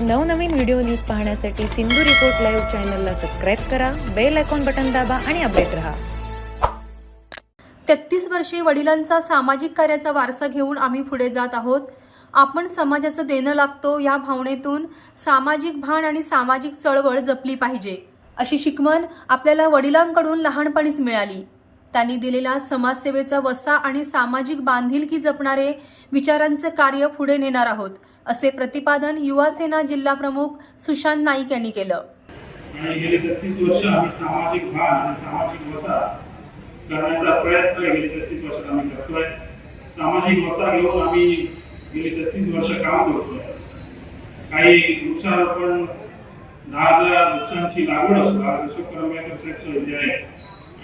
नवनवीन video news पाहण्यासाठी Sindhu report live चॅनलला सबस्क्राईब करा बेल आयकॉन बटन दाबा आणि अपडेट रहा. तेहतीस वर्षे वडिलांचा सामाजिक कार्याचा वारसा घेऊन आम्ही पुढे जात आहोत. आपण समाजाचं देणं लागतो या भावनेतून सामाजिक भान आणि सामाजिक चळवळ जपली पाहिजे. अशी शिकवण आपल्याला वडिलांकडून लहानपणीच मिळाली. त्यांनी दिलेला समाजसेवेचा वसा आणि सामाजिक बांधिलकी जपणारे विचारांचं कार्य पुढे नेणार आहोत असे प्रतिपादन युवा सेना जिल्हा प्रमुख सुशांत नाईक यांनी केलं. आणि गेले बत्तीस वर्ष आम्ही सामाजिक भान आणि सामाजिक वसा करण्याचा प्रयत्न गेले बत्तीस वर्षात आम्ही करतोय. सामाजिक वसा घेऊन आम्ही गेली बत्तीस वर्ष काम करतोय. काही वृक्षारोपण दहा हजार वृक्षांची लागवड असतो आज अशोक करंबेकर साहेबचं विद्यालय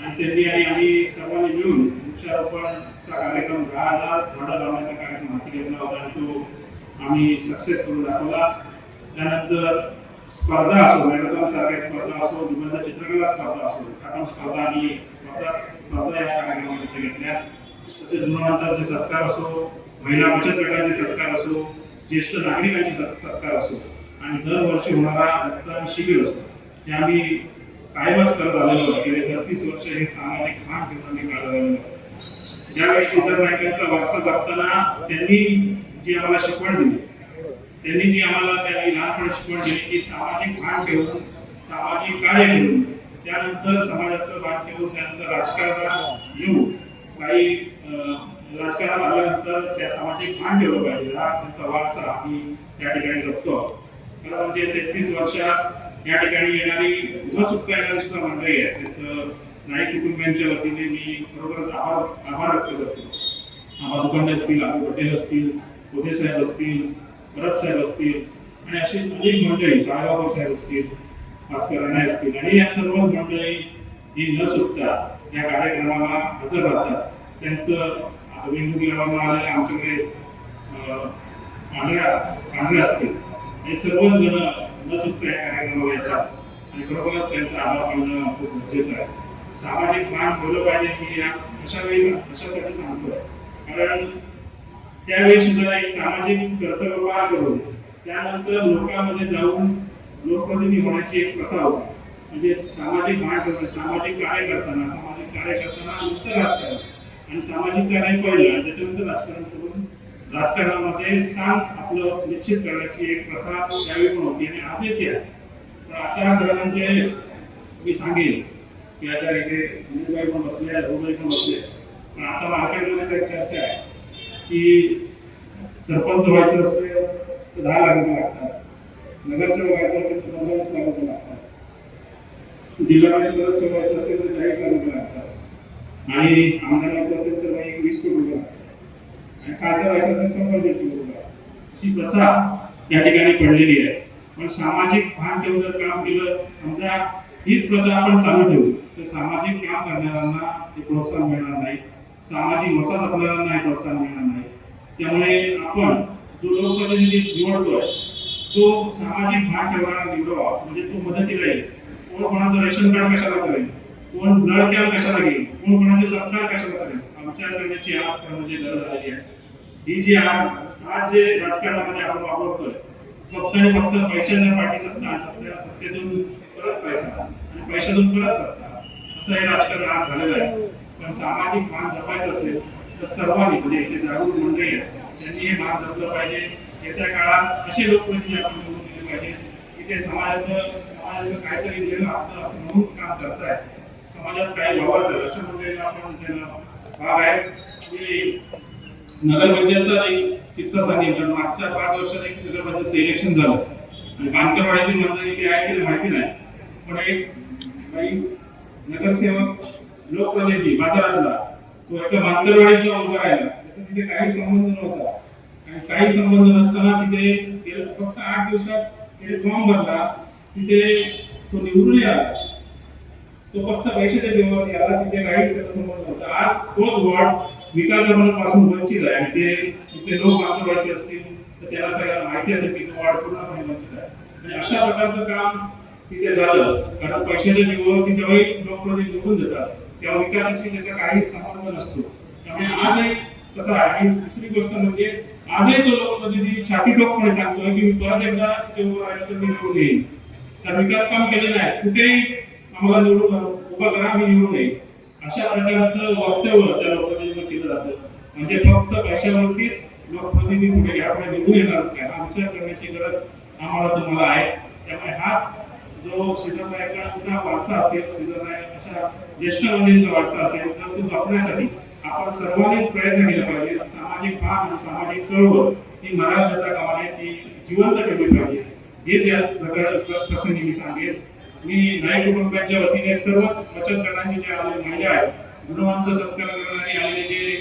आणि त्यांनी आणि आम्ही सर्वांनी मिळून वृक्षारोपणचा कार्यक्रम राहला हजार झाडं लावण्याचा कार्यक्रम हाती घेतला होता आणि तो आम्ही सक्सेस करून दाखवला. त्यानंतर स्पर्धा असो मॅरेथॉन सारख्या स्पर्धा असो निबंध चित्रकला स्पर्धा असो आपण स्पर्धा आणि स्पर्धा स्पर्धा या कार्यक्रमामध्ये घेतल्या. तसेच गुणवंतांचे सत्कार असो महिला बचत गटाचे सत्कार असो ज्येष्ठ नागरिकांचे सत्कार असो आणि दरवर्षी होणारा रक्तदान शिबिर असो हे आम्ही कायमच करत आलेलो गेले तेहतीस वर्ष हे सामाजिक भान ठेवून मी करत आलेलो ज्यावेळी सिद्धार्थ नायकांचा वारसा जपताना त्यांनी जी आम्हाला शिकवण दिली त्यांनी जी आम्हाला त्यांनी लहानपणी शिकवण दिली की सामाजिक भान ठेवून सामाजिक कार्य करून त्यानंतर समाजाचं भान ठेवून त्यानंतर राजकारणात येऊ काही अं, राजकारणात आल्यानंतर त्या सामाजिक भान ठेवलं पाहिजे हा त्यांचा वारसा आम्ही त्या ठिकाणी जपतो खरं म्हणजे तेहतीस वर्षात या ठिकाणी येणारी न सुटता येणारी सुद्धा मंडळी आहे त्याचं नाईक कुटुंबियांच्या वतीने मी खरोखरच आभार आभार व्यक्त करतो. आम्हा असतील आबू पटेल असतील कोठे साहेब असतील भरत साहेब असतील आणि अशी अनेक मंडळी साहेबाबा साहेब असतील भास्कर राणे असतील आणि या सर्व मंडळी ही न चुकता या कार्यक्रमाला हजर राहतात. त्यांचं आता वेगवेगळ्या आलेल्या आमच्याकडे अं, पांढऱ्या पांढऱ्या असतील. हे सर्वजण जण न चुकता आणि खरोखरच त्यांचा आभार मानणं खूप गरजेचं आहे सामाजिक मान ठेवलं पाहिजे की या अशा वेळी अशासाठी सांगतो कारण त्यावेळी सुद्धा एक सामाजिक कर्तव्य पार करून त्यानंतर लोकांमध्ये जाऊन लोकप्रतिनिधी होण्याची एक प्रथा होती म्हणजे सामाजिक मान ठेवणं सामाजिक कार्य करताना सामाजिक कार्य करताना नंतर राजकारण आणि सामाजिक कार्य पहिलं आणि त्याच्यानंतर राजकारण करून राजकारणामध्ये स्थान आपलं निश्चित करण्याची एक प्रथा त्यावेळी पण होती आणि आजही ती आहे. पण आता खरं मी सांगेन. की आता इथे मुंबई पण बसले मुंबई पण बसले पण आता मार्केटमध्ये एक चर्चा आहे की सरपंच व्हायचं असेल तर दहा लाख रुपये लागतात. नगरसेवक व्हायचं असेल तर पंधरावीस लाख रुपये लागतात. जिल्हा सदस्य व्हायचं असेल तर चाळीस लाख रुपये लागतात. आणि आमदार व्हायचं असेल तर काही वीस कोटी रुपये लागतात आणि खासदार व्हायचं अशी प्रथा या ठिकाणी पडलेली आहे. पण सामाजिक भान ठेवून जर काम केलं समजा हीच प्रथा आपण चालू ठेवू तर सामाजिक काम करणाऱ्यांना ते प्रोत्साहन मिळणार नाही. सामाजिक वसा जपणाऱ्यांना प्रोत्साहन मिळणार नाही. त्यामुळे आपण जो लोकप्रतिनिधी निवडतोय तो सामाजिक भान ठेवणारा निवडावा म्हणजे तो मदतीला येईल. कोण कोणाचं रेशन कार्ड कशाला करेल? कोण ब्लड कॅम्प कशाला घेईल? कोण कोणाचे सत्कार कशाला करेल? आमच्या करण्याची आज करण्याची गरज आलेली आहे ही जी आज आज जे राजकारणामध्ये आपण वापरतोय फक्त आणि फक्त पैशांना पाठी सत्ता सत्ता सत्तेतून परत पैसा आणि पैशातून परत सत्ता असं हे राजकारण आज झालेलं आहे. पण सामाजिक मान जपायचं असेल तर सर्वांनी म्हणजे इथे जागरूक मंडळी आहेत त्यांनी हे मान जपलं पाहिजे. येत्या काळात असे लोकप्रतिनिधी आपण निवडून दिले पाहिजे. की ते समाजाचं समाजाचं काहीतरी वेगळं आपलं असं म्हणून काम करताय. समाजात काही वावरतं. अशा मंडळीला आपण त्यांना भाग आहे. की नगरपंचायतचा एक किस्सा सांगितला मागच्या पाच वर्षात एक नगरपंचायतचं इलेक्शन झालं. आणि बांधकामवाड्याची मंडळी ती आहे की माहिती नाही. पण एक काही नगरसेवक लोकप्रतिनिधी बाजारातला तो एका बांधकामवाड्याचा उभा राहिला. त्याचा तिथे काही संबंध नव्हता. आणि काही संबंध नसताना तिथे फक्त आठ दिवसात तिथे फॉर्म भरला. तिथे तो निवडून आला तो फक्त पैसे देऊन याला तिथे काहीच संबंध नव्हता. आज तोच वॉर्ड विकासापासून वंचित आहे आणि ते तिथे लोक मातृभाषी असतील तर त्याला सगळ्यांना माहिती असेल की तो वॉर्ड पूर्णपणे वंचित आहे. आणि अशा प्रकारचं काम तिथे झालं कारण पैशाच्या जीवावरती जेव्हाही लोकप्रतिनिधी निवडून देतात. तेव्हा विकासाशी त्याचा काही संबंध नसतो. त्यामुळे आज एक कसं आहे. आणि दुसरी गोष्ट म्हणजे आजही तो लोकप्रतिनिधी छाती टोकपणे सांगतोय की मी परत एकदा ते उभं राहिलं तर मी निवडून येईन. तर विकास काम केले नाही. कुठेही आम्हाला निवडून उभं करा आम्ही निवडून येईल अशा प्रकारचं वक्तव्य त्या लोकप्रतिनिधी केलं जातं. म्हणजे फक्त पैशावरतीच लोकप्रतिनिधी पुढे आपल्या निवडून येणार नाही. हा विचार करण्याची गरज आम्हाला तुम्हाला आहे. त्यामुळे हाच जो सिद्धनायकांचा वारसा असेल सिद्धनायक अशा ज्येष्ठ मंडळींचा वारसा असेल तर तो जपण्यासाठी आपण सर्वांनीच प्रयत्न केला पाहिजे. सामाजिक भाग आणि सामाजिक चळवळ ही मराठी जनता कामाने ती जिवंत ठेवली पाहिजे. हेच या प्रकार प्रसंगी मी सांगेल मी नाईक कुटुंबाच्या वतीने सर्वच बचत गटांचे जे आलेले महिला आहेत गुणवंत सत्कार करणारे आलेले जे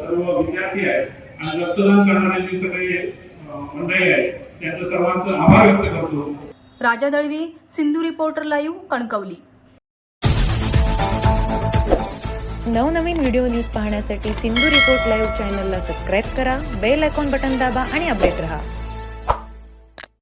सर्व विद्यार्थी आहेत आणि रक्तदान करणारे जे सगळे मंडळी आहेत त्यांचं सर्वांचं आभार व्यक्त करतो. Raja Dalvi Sindhu reporter live Kankavli. नवनवीन व्हिडिओ न्यूज पाहण्यासाठी सिंधू रिपोर्ट लाईव्ह चॅनलला सबस्क्राईब करा बेल आयकॉन बटन दाबा आणि अपडेट रहा.